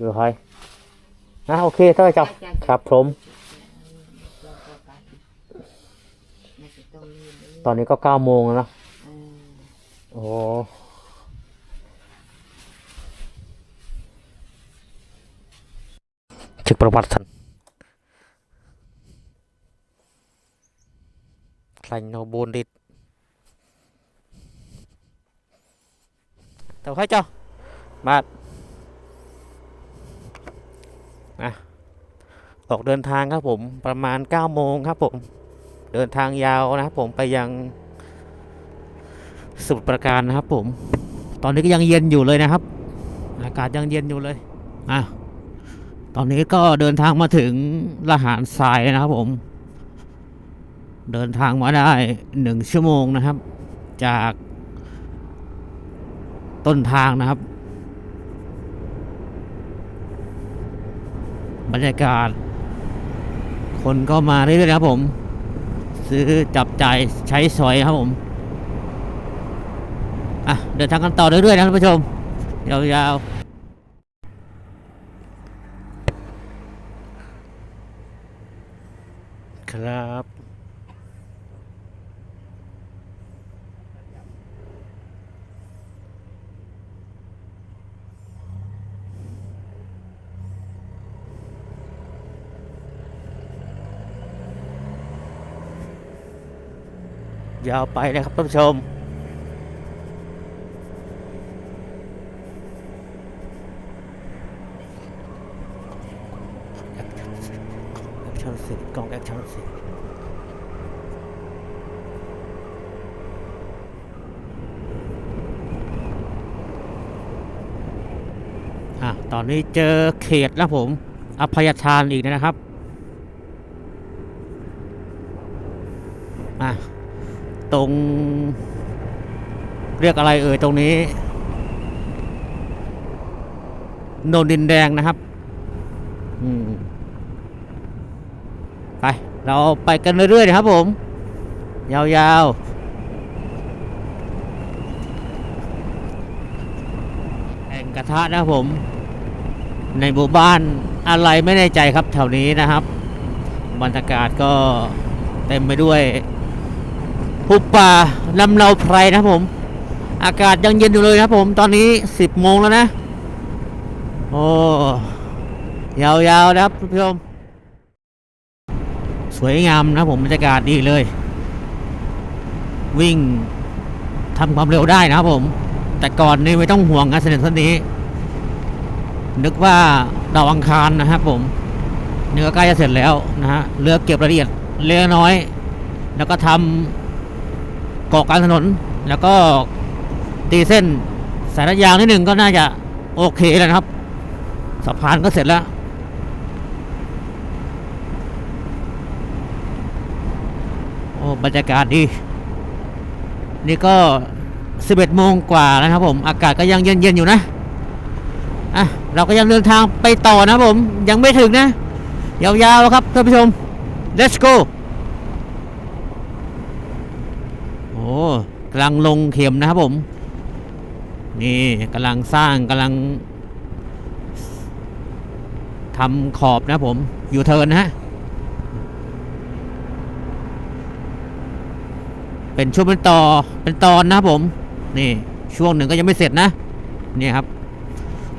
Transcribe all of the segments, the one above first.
อยู่ไทยนะโอเคเท่าไหร่จ้ะครับผม ตอนนี้ก็เก้าโมงแล้วเนอะโอ้เช็คประวัติท่านคลังโนบูนดิดแต่ให้เจ้ามา อะออกเดินทางครับผมประมาณ9โมงครับผมเดินทางยาวนะครับผมไปยังสมุทรปราการนะครับผม ตอนนี้ก็ยังเย็นอยู่เลยนะครับ อากาศยังเย็นอยู่เลยอะตอนนี้ก็เดินทางมาถึงละหารทรายนะครับผม เดินทางมาได้หนึ่งชั่วโมงนะครับ จากต้นทางนะครับ บรรยากาศ คนก็มาเรื่อยๆครับผม ซื้อจับจ่ายใช้สอยครับผม อะ เดินทางกันต่อเรื่อยๆนะท่านผู้ชม ยาวๆครับ ยาวไปนะครับท่านผู้ชม แอคชั่นสิกล้องแอคชั่นสิอะตอนนี้เจอเขตแล้วผม อภัยทานอีกนะครับ อะ ตรง เรียกอะไรเอ่ยตรงนี้โนนดินแดงนะครับอืมไป เราไปกันเรื่อยๆนะครับผม ยาวๆแอ่งกระทะนะครับผม ในหมู่บ้านอะไรไม่แน่ใจครับแถวนี้นะครับ บรรยากาศก็เต็มไปด้วย ภูป่าลำเนาไพรนะผม อากาศยังเย็นอยู่เลยนะผม ตอนนี้สิบโมงแล้วนะ โอ้ยาวๆนะครับคุณผู้ชมสวยงามนะผมบรรยากาศดีเลย วิ่งทำความเร็วได้นะครับผม แต่ก่อนนี่ไม่ต้องห่วงนะเสนอท่านนี้ นึกว่าดาวอังคารนะครับผมเนื้อใกล้จะเสร็จแล้วนะฮะเลือกเก็บรายละเอียดเล็กน้อย แล้วก็ทำ เกาะกลางถนน แล้วก็ตีเส้นสายระยางนิดหนึ่งก็น่าจะโอเคแล้วนะครับ สะพานก็เสร็จแล้ว โอ้บรรยากาศดี นี่ก็ 11โมงกว่าแล้วนะครับผมอากาศก็ยังเย็นๆอยู่นะอะเราก็ยังเดินทางไปต่อนะผม ยังไม่ถึงนะ ยาวๆครับท่านผู้ชม let's go โอ้ กำลังลงเข็มนะครับผม นี่กำลังสร้างกำลังทำขอบนะผม อยู่เทินนะฮะ เป็นช่วงเป็นต่อเป็นตอนนะผม นี่ช่วงหนึ่งก็ยังไม่เสร็จนะ นี่ครับ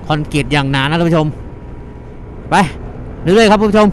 คอนกรีตอย่างหนานะท่านผู้ชม ไป เรื่อยๆครับท่านผู้ชม